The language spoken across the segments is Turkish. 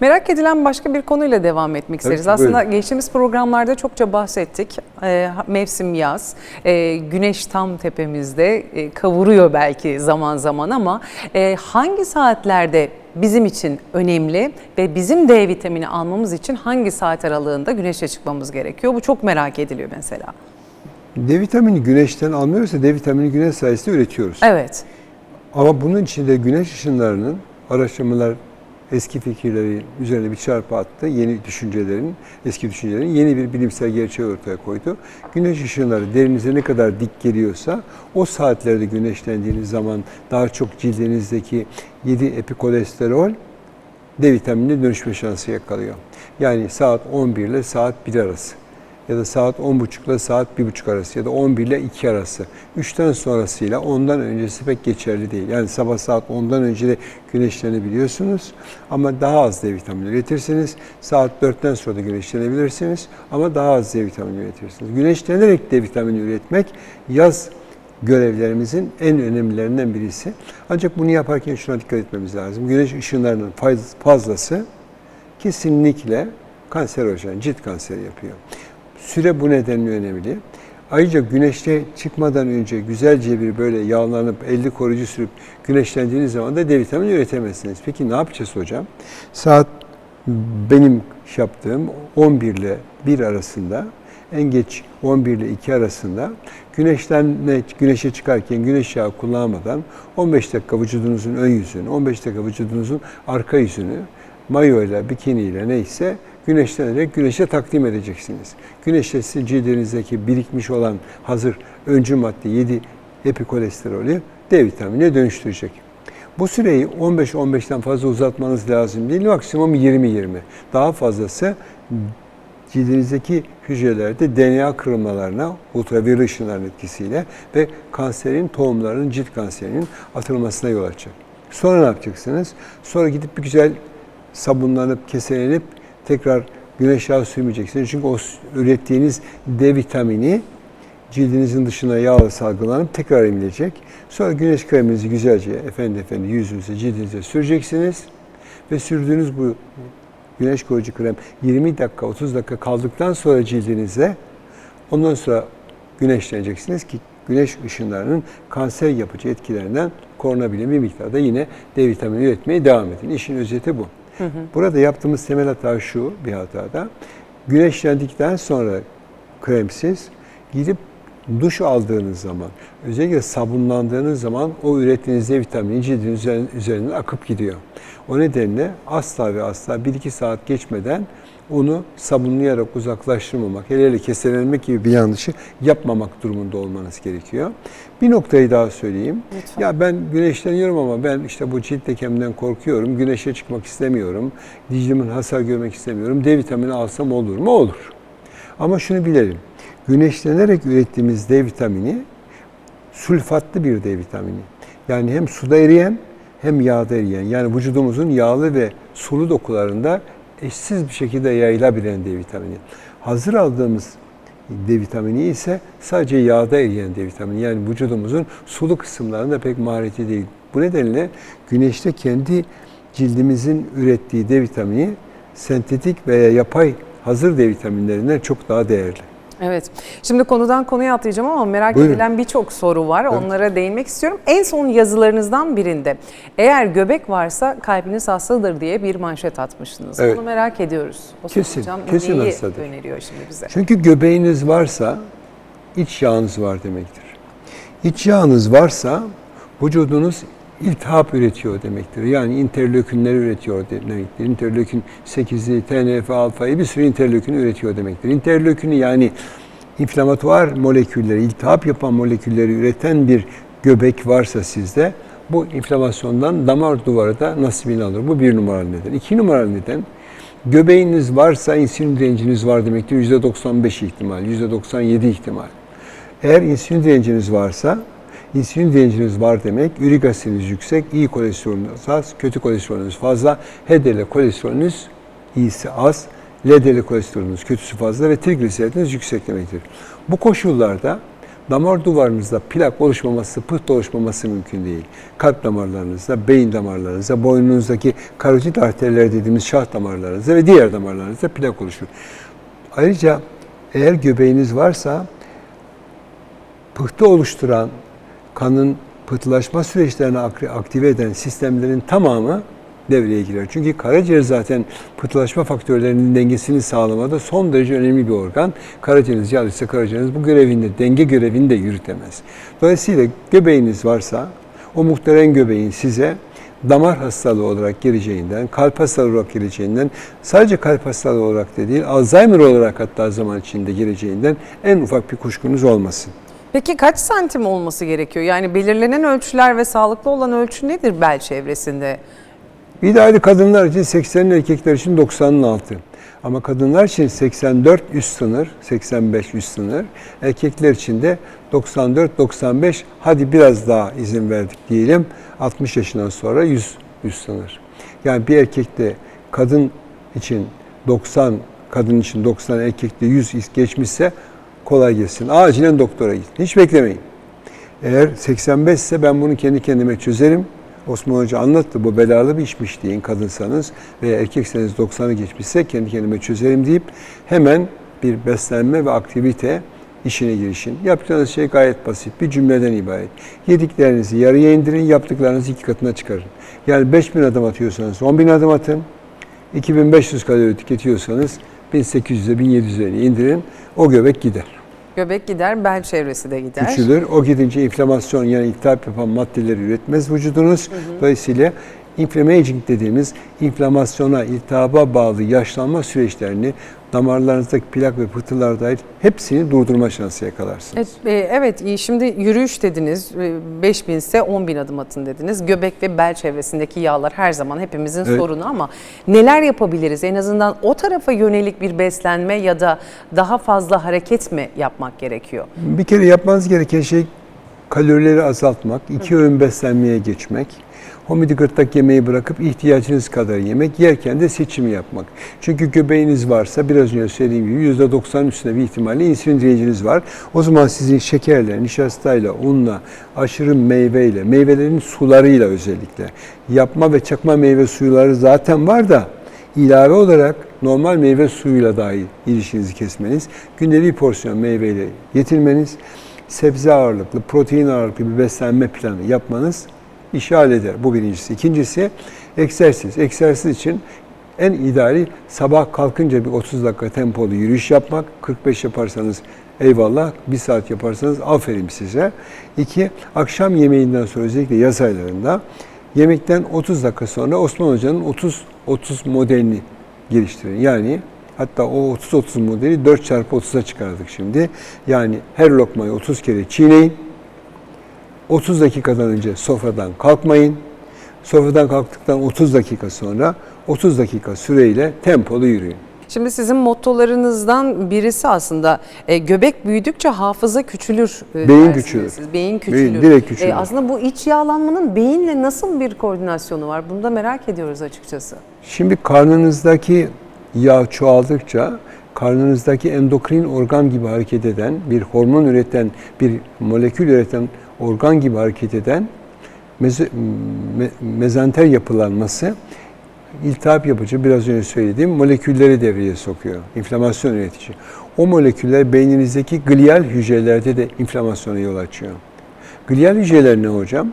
Merak edilen başka bir konuyla devam etmek isteriz. ki, Aslında buyurun. geçtiğimiz programlarda çokça bahsettik. Ee, mevsim yaz, Ee, güneş tam tepemizde e, kavuruyor belki zaman zaman ama e, hangi saatlerde bizim için önemli ve bizim D vitamini almamız için hangi saat aralığında güneşe çıkmamız gerekiyor? Bu çok merak ediliyor mesela. D vitamini güneşten almıyorsa D vitamini güneş sayesinde üretiyoruz. Evet. Ama bunun içinde güneş ışınlarının araştırmalar eski fikirleri üzerine bir çarpı attı. Yeni düşüncelerin, eski düşüncelerin yeni bir bilimsel gerçeği ortaya koydu. Güneş ışınları derinize ne kadar dik geliyorsa o saatlerde güneşlendiğiniz zaman daha çok cildinizdeki 7 epikolesterol D vitaminine dönüşme şansı yakalıyor. Yani saat 11 ile saat 1 arası ya da saat 10.30 ile saat 1.30 arası ya da 11 ile 2 arası. 3'ten sonrasıyla ondan öncesi pek geçerli değil. Yani sabah saat 10'dan önce de güneşlenebiliyorsunuz ama daha az D vitamini üretirsiniz. Saat 4'ten sonra da güneşlenebilirsiniz ama daha az D vitamini üretirsiniz. Güneşlenerek D vitamini üretmek yaz görevlerimizin en önemlilerinden birisi. Ancak bunu yaparken şuna dikkat etmemiz lazım. Güneş ışınlarının faz- fazlası kesinlikle kanserojen, cilt kanseri yapıyor. Süre bu nedenle önemli. Ayrıca güneşte çıkmadan önce güzelce bir böyle yağlanıp 50 koruyucu sürüp güneşlendiğiniz zaman da D vitamini üretemezsiniz. Peki ne yapacağız hocam? Saat benim yaptığım 11 ile 1 arasında en geç 11 ile 2 arasında güneşlenme, güneşe çıkarken güneş yağı kullanmadan 15 dakika vücudunuzun ön yüzünü, 15 dakika vücudunuzun arka yüzünü mayo ile, bikini ile neyse güneşlenerek güneşe takdim edeceksiniz. Güneşte sizin cildinizdeki birikmiş olan hazır öncü madde 7 epikolesterolü D vitaminine dönüştürecek. Bu süreyi 15-15'ten fazla uzatmanız lazım değil. Maksimum 20-20. Daha fazlası cildinizdeki hücrelerde DNA kırılmalarına, ultraviyole ışınların etkisiyle ve kanserin tohumlarının, cilt kanserinin atılmasına yol açacak. Sonra ne yapacaksınız? Sonra gidip bir güzel sabunlanıp, keselenip tekrar güneş yağı sürmeyeceksiniz. Çünkü o ürettiğiniz D vitamini cildinizin dışına yağla salgılanıp tekrar emilecek. Sonra güneş kreminizi güzelce efendi efendi yüzünüze, cildinize süreceksiniz. Ve sürdüğünüz bu güneş koruyucu krem 20 dakika, 30 dakika kaldıktan sonra cildinize ondan sonra güneşleneceksiniz ki güneş ışınlarının kanser yapıcı etkilerinden korunabilen bir miktarda yine D vitamini üretmeye devam edin. İşin özeti bu. Burada yaptığımız temel hata şu bir hatada. Güneşlendikten sonra kremsiz gidip duş aldığınız zaman, özellikle sabunlandığınız zaman o ürettiğiniz D vitamini cildin üzerinden akıp gidiyor. O nedenle asla ve asla 1-2 saat geçmeden onu sabunlayarak uzaklaştırmamak, hele hele keselenmek gibi bir yanlışı yapmamak durumunda olmanız gerekiyor. Bir noktayı daha söyleyeyim. Lütfen. Ya ben güneşleniyorum ama ben işte bu cilt lekemden korkuyorum, güneşe çıkmak istemiyorum, cildimin hasar görmek istemiyorum, D vitamini alsam olur mu? Olur. Ama şunu bilelim, güneşlenerek ürettiğimiz D vitamini sülfatlı bir D vitamini. Yani hem suda eriyen hem yağda eriyen. Yani vücudumuzun yağlı ve sulu dokularında eşsiz bir şekilde yayılabilen D vitamini. Hazır aldığımız D vitamini ise sadece yağda eriyen D vitamini. Yani vücudumuzun sulu kısımlarında pek mahareti değil. Bu nedenle güneşte kendi cildimizin ürettiği D vitamini sentetik veya yapay hazır D vitaminlerinden çok daha değerli. Evet. Şimdi konudan konuya atlayacağım ama merak Buyurun. edilen birçok soru var. Evet. Onlara değinmek istiyorum. En son yazılarınızdan birinde eğer göbek varsa kalbiniz hastadır diye bir manşet atmıştınız. Evet. Bunu merak ediyoruz. O Kesin, hocam kesin neyi hastadır. öneriyor şimdi bize? Çünkü göbeğiniz varsa iç yağınız var demektir. İç yağınız varsa vücudunuz iltihap üretiyor demektir. Yani interleukinleri üretiyor demektir. Interleukin 8'i, TNF, alfayı bir sürü interleukin üretiyor demektir. Interleukini yani inflamatuar molekülleri, iltihap yapan molekülleri üreten bir göbek varsa sizde bu inflamasyondan damar duvarı da nasibini alır. Bu bir numaralı neden. İki numaralı neden göbeğiniz varsa insülin direnciniz var demektir. %95 ihtimal, %97 ihtimal. Eğer insülin direnciniz varsa, insülin direnciniz var demek, ürik asidiniz yüksek, iyi kolesterolünüz az, kötü kolesterolünüz fazla, HDL kolesterolünüz iyisi az, LDL kolesterolünüz kötüsü fazla ve trigliseridiniz yüksek demektir. Bu koşullarda Damar duvarınızda plak oluşmaması, pıhtı oluşmaması mümkün değil. Kalp damarlarınızda, beyin damarlarınızda, boynunuzdaki karotid arterler dediğimiz şah damarlarınızda ve diğer damarlarınızda plak oluşur. Ayrıca eğer göbeğiniz varsa pıhtı oluşturan kanın pıhtılaşma süreçlerini aktive eden sistemlerin tamamı devreye girer. Çünkü karaciğer zaten pıhtılaşma faktörlerinin dengesini sağlamada son derece önemli bir organ. Karaciğeriniz yağlıysa karaciğeriniz bu görevini, de- denge görevini de yürütemez. Dolayısıyla göbeğiniz varsa o muhterem göbeğin size damar hastalığı olarak geleceğinden, kalp hastalığı olarak geleceğinden, sadece kalp hastalığı olarak da değil, Alzheimer olarak hatta zaman içinde geleceğinden en ufak bir kuşkunuz olmasın. Peki kaç santim olması gerekiyor? Yani belirlenen ölçüler ve sağlıklı olan ölçü nedir bel çevresinde? İdeali kadınlar için 80'in erkekler için 90'ın altı. Ama kadınlar için 84 üst sınır, 85 üst sınır. Erkekler için de 94-95 hadi biraz daha izin verdik diyelim. 60 yaşından sonra 100 üst sınır. Yani bir erkekte kadın için 90, kadın için 90, erkekte 100 geçmişse kolay gelsin. Acilen doktora gidin. Hiç beklemeyin. Eğer 85 ise ben bunu kendi kendime çözerim. Osman Hoca anlattı bu belalı bir işmiş deyin kadınsanız veya erkekseniz 90'ı geçmişse kendi kendime çözerim deyip hemen bir beslenme ve aktivite işine girişin. Yapacağınız şey gayet basit. Bir cümleden ibaret. Yediklerinizi yarıya indirin, yaptıklarınızı iki katına çıkarın. Yani 5000 adım atıyorsanız 10.000 adım atın. 2500 kalori tüketiyorsanız 1800'e 1700'e indirin. O göbek gider. Göbek gider, bel çevresi de gider. küçülür. O gidince inflamasyon yani iltihap yapan maddeleri üretmez vücudunuz. Dolayısıyla inflammaging dediğimiz inflamasyona, iltihaba bağlı yaşlanma süreçlerini damarlarınızdaki plak ve pıhtılar dahil hepsini durdurma şansı yakalarsınız. Evet, e, evet iyi. şimdi yürüyüş dediniz, e, 5000 ise 10 bin adım atın dediniz. Göbek ve bel çevresindeki yağlar her zaman hepimizin Evet. sorunu ama neler yapabiliriz? En azından o tarafa yönelik bir beslenme ya da daha fazla hareket mi yapmak gerekiyor? Bir kere yapmanız gereken şey kalorileri azaltmak, iki öğün beslenmeye geçmek, homidi gırtlak yemeği bırakıp ihtiyacınız kadar yemek, yerken de seçimi yapmak. Çünkü göbeğiniz varsa biraz önce söylediğim gibi %90 üstünde bir ihtimalle insülin direnciniz var. O zaman sizin şekerle, nişastayla, unla, aşırı meyveyle, meyvelerin sularıyla özellikle yapma ve çakma meyve suyuları zaten var da ilave olarak normal meyve suyuyla dahi ilişkinizi kesmeniz, günde bir porsiyon meyveyle yetinmeniz, sebze ağırlıklı, protein ağırlıklı bir beslenme planı yapmanız işi halleder. Bu birincisi. İkincisi egzersiz. Egzersiz için en ideali sabah kalkınca bir 30 dakika tempolu yürüyüş yapmak. 45 yaparsanız eyvallah, bir saat yaparsanız aferin size. İki, akşam yemeğinden sonra özellikle yaz aylarında Yemekten 30 dakika sonra Osman Hoca'nın 30-30 modelini geliştirin. Yani hatta o 30-30 modeli 4 çarpı 30'a çıkardık şimdi. Yani her lokmayı 30 kere çiğneyin. 30 dakikadan önce sofradan kalkmayın. Sofradan kalktıktan 30 dakika sonra 30 dakika süreyle tempolu yürüyün. Şimdi sizin mottolarınızdan birisi aslında e, göbek büyüdükçe hafıza küçülür. e, Beyin küçülür. siz. Beyin küçülür. direkt küçülür. E, aslında bu iç yağlanmanın beyinle nasıl bir koordinasyonu var? Bunu da merak ediyoruz açıkçası. Şimdi karnınızdaki yağ çoğaldıkça karnınızdaki endokrin organ gibi hareket eden, bir hormon üreten, bir molekül üreten organ gibi hareket eden meze, me- mezenter yapılanması iltihap yapıcı biraz önce söylediğim molekülleri devreye sokuyor. İnflamasyon üretici. O moleküller beyninizdeki glial hücrelerde de inflamasyona yol açıyor. Glial hücreler ne hocam?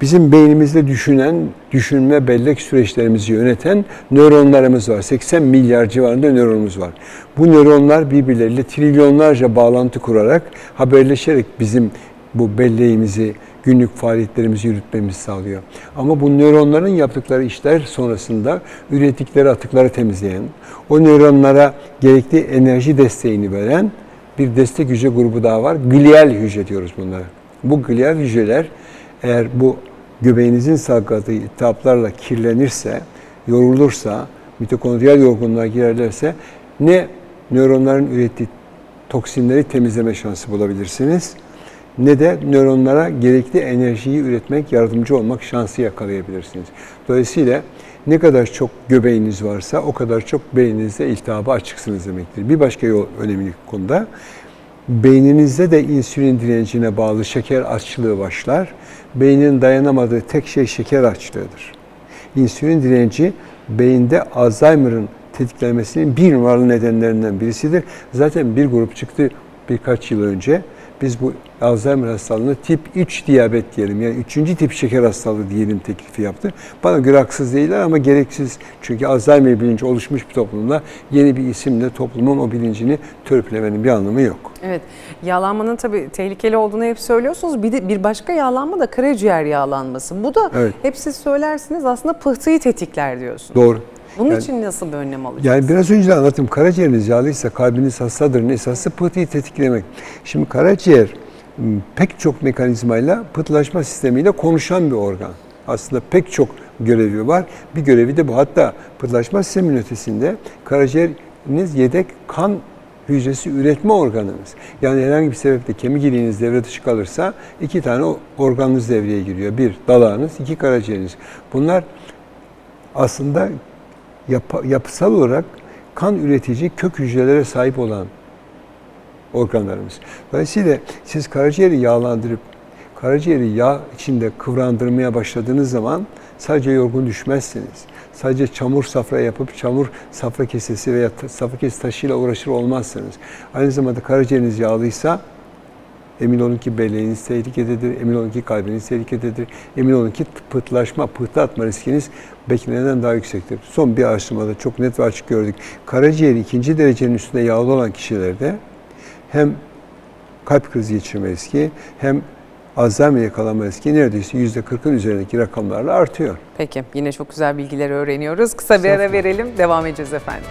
Bizim beynimizde düşünen, düşünme, bellek süreçlerimizi yöneten nöronlarımız var. 80 milyar civarında nöronumuz var. Bu nöronlar birbirleriyle trilyonlarca bağlantı kurarak, haberleşerek bizim bu belleğimizi, günlük faaliyetlerimizi yürütmemizi sağlıyor. Ama bu nöronların yaptıkları işler sonrasında ürettikleri atıkları temizleyen, o nöronlara gerekli enerji desteğini veren bir destek hücre grubu daha var. Glial hücre diyoruz bunlara. Bu glial hücreler eğer bu göbeğinizin salgıladığı iltihaplarla kirlenirse, yorulursa, mitokondriyal yorgunluğa girerlerse ne nöronların ürettiği toksinleri temizleme şansı bulabilirsiniz ne de nöronlara gerekli enerjiyi üretmek, yardımcı olmak şansı yakalayabilirsiniz. Dolayısıyla ne kadar çok göbeğiniz varsa o kadar çok beyninizde iltihaba açıksınız demektir. Bir başka yol önemli konuda beyninizde de insülin direncine bağlı şeker açlığı başlar. Beynin dayanamadığı tek şey şeker açlığıdır. İnsülin direnci beyinde Alzheimer'ın tetiklenmesinin bir numaralı nedenlerinden birisidir. Zaten bir grup çıktı birkaç yıl önce. Biz bu Alzheimer hastalığını tip 3 diyabet diyelim yani 3. tip şeker hastalığı diyelim teklifi yaptı. Bana göre haksız değiller ama gereksiz. Çünkü Alzheimer bilinci oluşmuş bir toplumda yeni bir isimle toplumun o bilincini törpülemenin bir anlamı yok. Evet, yağlanmanın tabii tehlikeli olduğunu hep söylüyorsunuz. Bir de bir başka yağlanma da karaciğer yağlanması. Bu da Evet. hep siz söylersiniz aslında pıhtıyı tetikler diyorsunuz. Doğru. Bunun Yani- için nasıl bir önlem alacağız? Yani biraz önce de anlattım. Karaciğeriniz yağlıysa kalbiniz hastadır. Esası pıhtıyı tetiklemek. Şimdi karaciğer pek çok mekanizmayla pıhtılaşma sistemiyle konuşan bir organ. Aslında pek çok görevi var. Bir görevi de bu. Hatta pıhtılaşma sisteminin ötesinde karaciğeriniz yedek kan hücresi üretme organınız. Yani herhangi bir sebeple kemik iliğiniz devre dışı kalırsa iki tane organınız devreye giriyor. Bir dalağınız, iki karaciğeriniz. Bunlar aslında yap- yapısal olarak kan üretici kök hücrelere sahip olan organlarımız. Dolayısıyla siz karaciğeri yağlandırıp karaciğeri yağ içinde kıvrandırmaya başladığınız zaman sadece yorgun düşmezsiniz. Sadece çamur safra yapıp çamur safra kesesi veya safra kesesi taşıyla uğraşır olmazsınız. Aynı zamanda karaciğeriniz yağlıysa Emin olun ki belleğiniz tehlikededir, emin olun ki kalbiniz tehlikededir, emin olun ki pıhtılaşma, pıhtı atma riskiniz beklenenden daha yüksektir. Son bir araştırmada çok net ve açık gördük. Karaciğeri ikinci derecenin üstünde yağlı olan kişilerde hem kalp krizi geçirme riski hem Alzheimer yakalanma riski neredeyse %40'ın üzerindeki rakamlarla artıyor. Peki, yine çok güzel bilgiler öğreniyoruz. Kısa bir ara verelim, devam edeceğiz efendim.